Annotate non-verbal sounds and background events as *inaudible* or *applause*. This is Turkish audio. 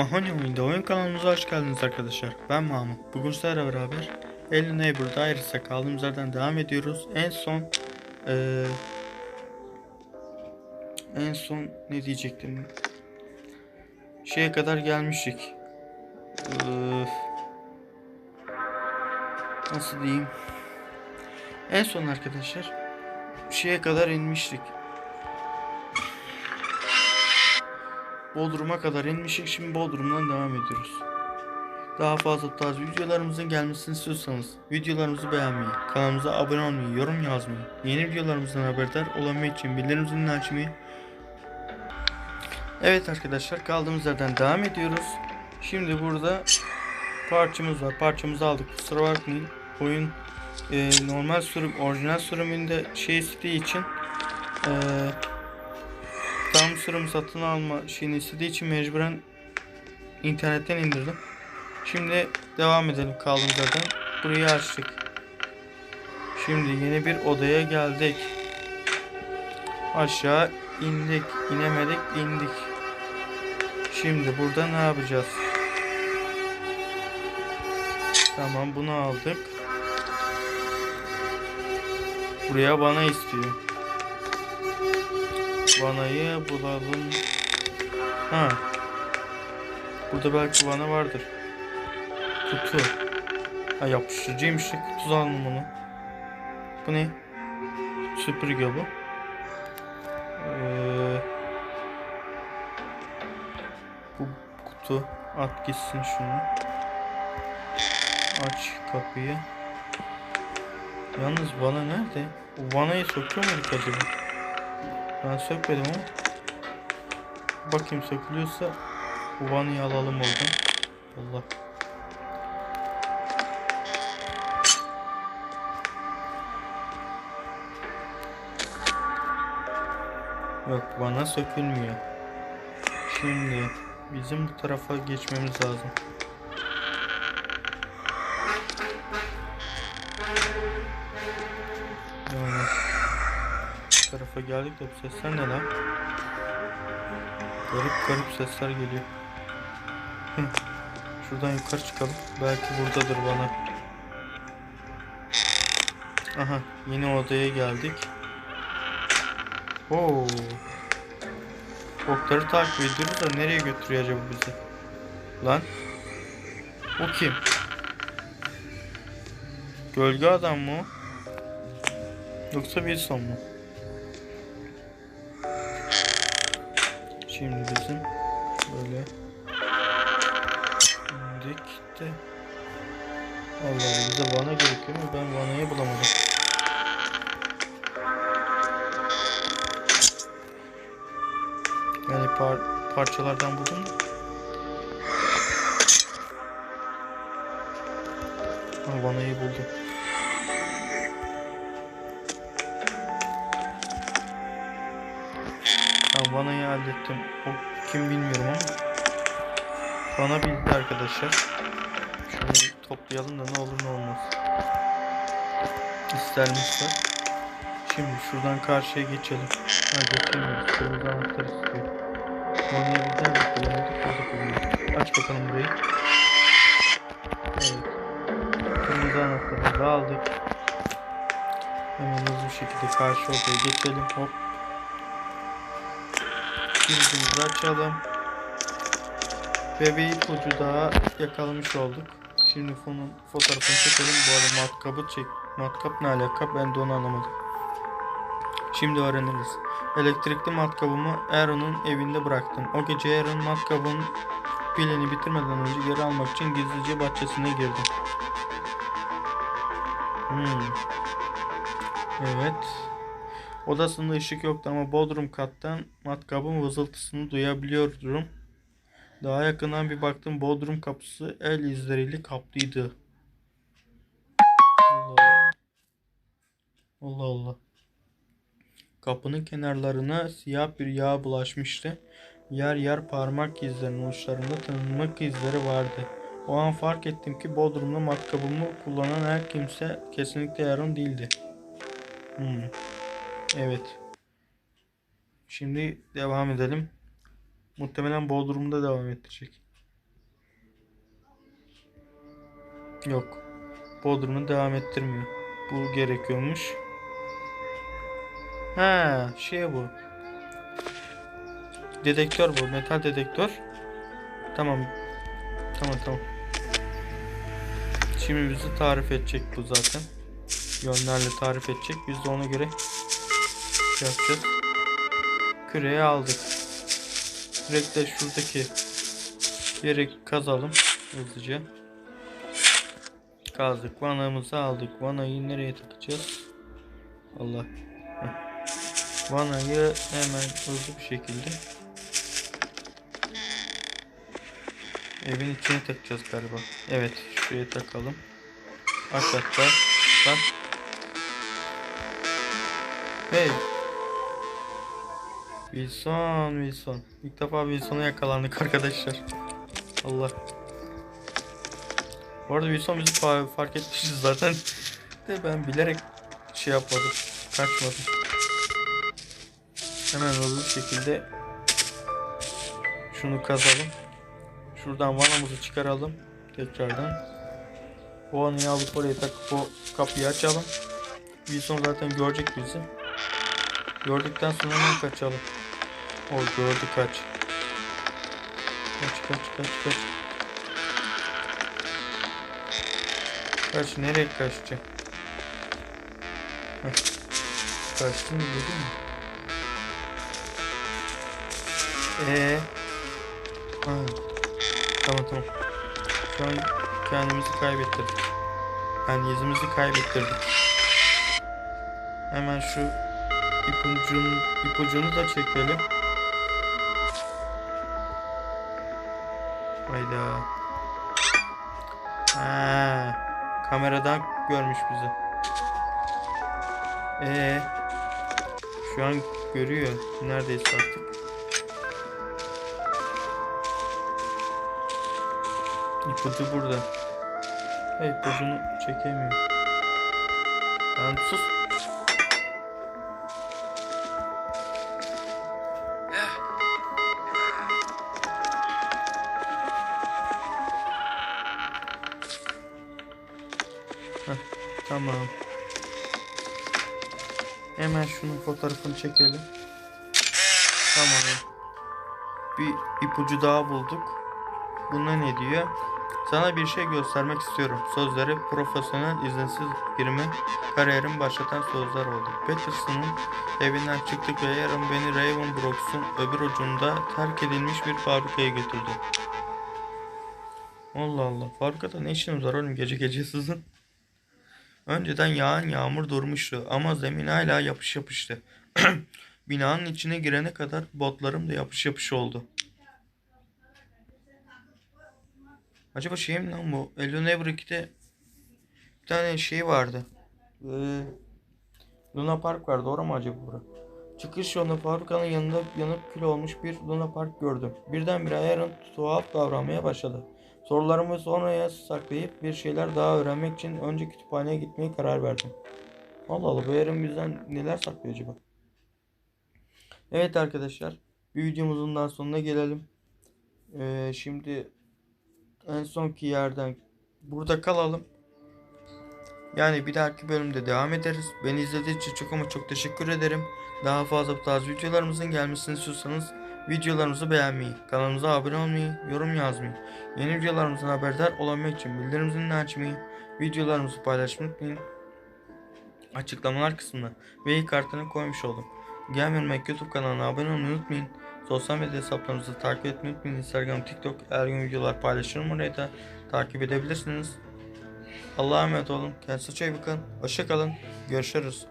Mahoney Oyunda oyun kanalımıza hoş geldiniz arkadaşlar. Ben Mahmut. Bugün sizlerle beraber Hello Neighbor'da Iris'e kaldığımız yerden devam ediyoruz. En son eee, en son ne diyecektim? Şeye kadar gelmiştik. Öf. nasıl diyeyim? En son arkadaşlar şeye kadar inmiştik. Bodrum'a kadar inmişik. Şimdi Bodrum'dan devam ediyoruz. Daha fazla tarz videolarımızın gelmesini istiyorsanız videolarımızı beğenmeyi, kanalımıza abone olmayı, yorum yazmayı, yeni videolarımızdan haberdar olabilmek için bildirim zilini açmayı. Evet arkadaşlar kaldığımız yerden devam ediyoruz. Şimdi burada parçamız var. Parçamızı aldık. Kusura bakmayın. Oyun e, normal sürüm, orijinal sürümünde şey istediği için e, sürüm satın alma şeyini istediği için mecburen internetten indirdim. Şimdi devam edelim kaldığımız yerden. Burayı açtık. Şimdi yeni bir odaya geldik. Aşağı indik. inemedik indik. Şimdi burada ne yapacağız? Tamam bunu aldık. Buraya bana istiyor. Vanayı bulalım. Ha. Burada belki vana vardır. Kutu. Ha yapıştırıcıymış kutu aldım bunu. Bu ne? Süpürge bu. Ee, bu kutu. At gitsin şunu. Aç kapıyı. Yalnız vana nerede? O vanayı sokuyor muyduk acaba? Ben sökmedim ama. Bakayım sökülüyorsa bu vanayı alalım oradan. Allah. Yok vana sökülmüyor. Şimdi bizim bu tarafa geçmemiz lazım. Tarafa geldik de bu sesler ne lan? Garip garip sesler geliyor. Şuradan yukarı çıkalım. Belki buradadır bana. Aha yeni odaya geldik. Oo. Okları takip ediyoruz da nereye götürüyor acaba bizi? Lan. O kim? Gölge adam mı? Yoksa bir son mu? Şimdi bizim böyle indik de Allah bize vana gerekiyor ama ben vanayı bulamadım. Yani par parçalardan buldum. vanayı buldum. Tamam vanayı hallettim. O kim bilmiyorum ama. Bana bildi arkadaşlar. Şunu toplayalım da ne olur ne olmaz. İstermişse. Şimdi şuradan karşıya geçelim. Ha geçemiyoruz. Anahtar istiyor. Vanayı bizden de kullanıyorduk. Burada kullanıyorduk. Aç bakalım burayı. Evet. Kırmızı anahtarımızı aldık. Hemen hızlı bir şekilde karşı odaya geçelim. Hop. Kilidimizi açalım. Ve bir ipucu daha yakalamış olduk. Şimdi fonun fotoğrafını çekelim. Bu arada matkabı çek. Matkap ne alaka ben de onu anlamadım. Şimdi öğreniriz. Elektrikli matkabımı Aaron'un evinde bıraktım. O gece Aaron matkabın pilini bitirmeden önce geri almak için gizlice bahçesine girdim. Hmm. Evet. Odasında ışık yoktu ama bodrum kattan matkabın vızıltısını duyabiliyordum. Daha yakından bir baktım bodrum kapısı el izleriyle kaplıydı. Allah Allah. Allah. Kapının kenarlarına siyah bir yağ bulaşmıştı. Yer yer parmak izlerinin uçlarında tanınmak izleri vardı. O an fark ettim ki Bodrum'da matkabımı kullanan her kimse kesinlikle Aaron değildi. Hmm. Evet. Şimdi devam edelim. Muhtemelen Bodrum'da devam ettirecek. Yok. Bodrum'u devam ettirmiyor. Bu gerekiyormuş. Ha, şey bu. Dedektör bu. Metal dedektör. Tamam. Tamam tamam. Şimdi bizi tarif edecek bu zaten. Yönlerle tarif edecek. Biz de ona göre şey yapacağız. Küreği aldık. Kürekle şuradaki yeri kazalım hızlıca. Kazdık. Vanamızı aldık. Vanayı nereye takacağız? Allah. Vanayı hemen hızlı bir şekilde evin içine takacağız galiba. Evet, şuraya takalım. Hakikaten bak. Hey. Wilson, Wilson. İlk defa Wilson'a yakalandık arkadaşlar. Allah. Bu arada Wilson bizi fa- fark etmişiz zaten. De ben bilerek şey yapmadım. Kaçmadım. Hemen hızlı şekilde şunu kazalım. Şuradan vanamızı çıkaralım. Tekrardan. O vanayı alıp oraya takıp o kapıyı açalım. Wilson zaten görecek bizi. Gördükten sonra kaçalım. O gördü kaç. Kaç kaç kaç kaç. Kaç nereye kaçacak? Heh. Kaçtın mı dedin mi? Ee. Ha. Tamam tamam. Şu an kendimizi kaybettirdik. Yani yüzümüzü kaybettirdik. Hemen şu ipucunu, ipucunu da çekelim. Hayda. Ha, kameradan görmüş bizi. Ee, şu an görüyor neredeyse artık. İpucu burada. Hey, ipucunu çekemiyor. Lan sus. Tamam. Hemen şunun fotoğrafını çekelim. Tamam. Bir ipucu daha bulduk. Buna ne diyor? Sana bir şey göstermek istiyorum. Sözleri profesyonel izinsiz girme kariyerim başlatan sözler oldu. Peterson'un evinden çıktık ve yarın beni Ravenbrook'un öbür ucunda terk edilmiş bir fabrikaya götürdü. Allah Allah. Fabrikada ne işiniz var oğlum gece gece sizin? Önceden yağan yağmur durmuştu ama zemin hala yapış yapıştı. *clears throat* Binanın içine girene kadar botlarım da yapış yapış oldu. Acaba şey mi lan bu? Neighbor 2'de bir tane şey vardı. Ee, Luna Park vardı. Orada mı acaba bura? Çıkış yolunda fabrikanın yanında yanıp kül olmuş bir Luna Park gördüm. Birdenbire Aaron tuhaf davranmaya başladı. Sorularımı sonraya saklayıp bir şeyler daha öğrenmek için önce kütüphaneye gitmeye karar verdim. Allah Allah bu Aaron bizden neler saklıyor acaba? Evet arkadaşlar. Bir videomuzun daha sonuna gelelim. Ee, şimdi en sonki yerden burada kalalım. Yani bir dahaki bölümde devam ederiz. Beni izlediğiniz için çok ama çok teşekkür ederim. Daha fazla bu tarz videolarımızın gelmesini istiyorsanız videolarımızı beğenmeyi, kanalımıza abone olmayı, yorum yazmayı, yeni videolarımızdan haberdar olabilmek için bildirim zilini açmayı, videolarımızı paylaşmayı unutmayın. Açıklamalar kısmına ve kartını koymuş oldum. Gelmemek YouTube kanalına abone olmayı unutmayın. Sosyal medya hesaplarımızı takip etmeyi unutmayın. Instagram, TikTok her gün videolar paylaşırım oraya da takip edebilirsiniz. Allah'a emanet olun. Kendinize çok iyi bakın. Hoşçakalın. Görüşürüz.